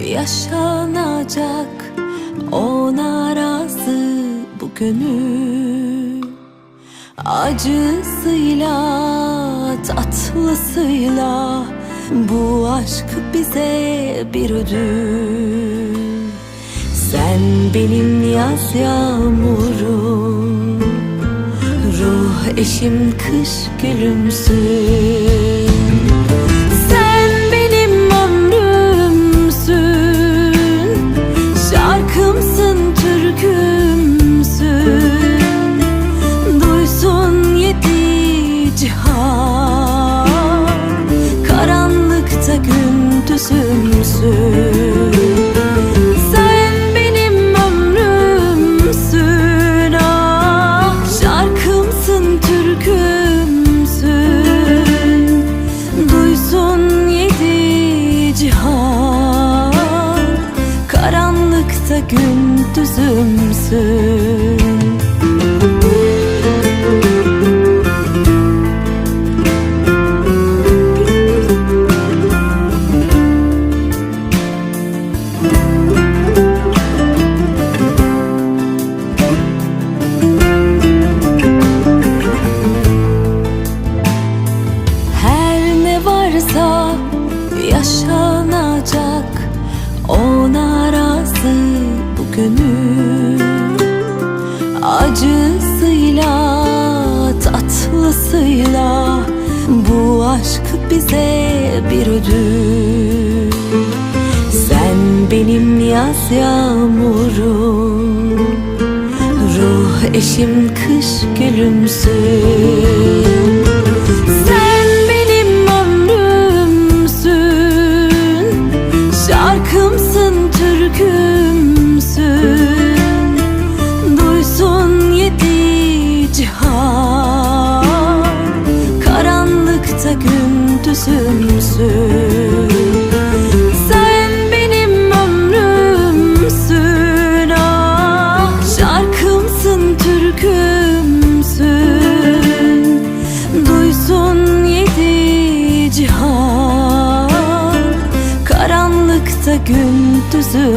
yaşanacak. Ona razı bu gönül. Acısıyla tatlısıyla Bu aşk bize bir ödül. Sen benim yaz yağmurum Ruh eşim kış gülümsün Sen benim ömrümsün ah Şarkımsın türkümsün. Duysun yedi cihan Karanlıkta gündüzümsün Acısıyla tatlısıyla Bu aşk bize bir ödül. Sen benim yaz yağmurum Ruh eşim kış gülümsün gündüzümsün Sen benim ömrümsün ah Şarkımsın türkümsün. Duysun yedi cihan Karanlıkta gündüzümsün